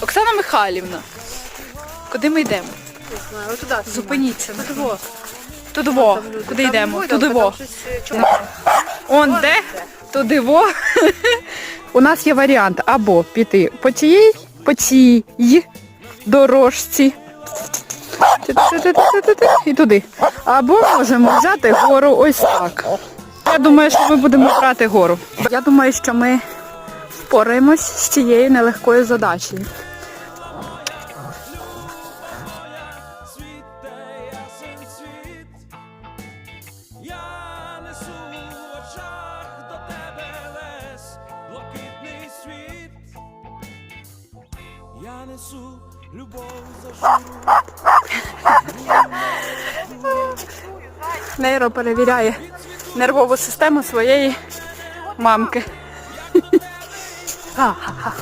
Оксана Михайлівна. Куди ми йдемо? Не знаю, от туди. Зупиніться. Во. Тудиво. Куди йдемо? щось, е. Он де? Тудиво. У нас є варіант або піти по цій, по цій дорожці. І туди. Або можемо взяти гору ось так. Я думаю, що ми будемо брати гору. Я думаю, що ми впораємось з цією нелегкою задачею. Я несу любов за Нейро перевіряє нервову систему своєї мамки. 啊好好好。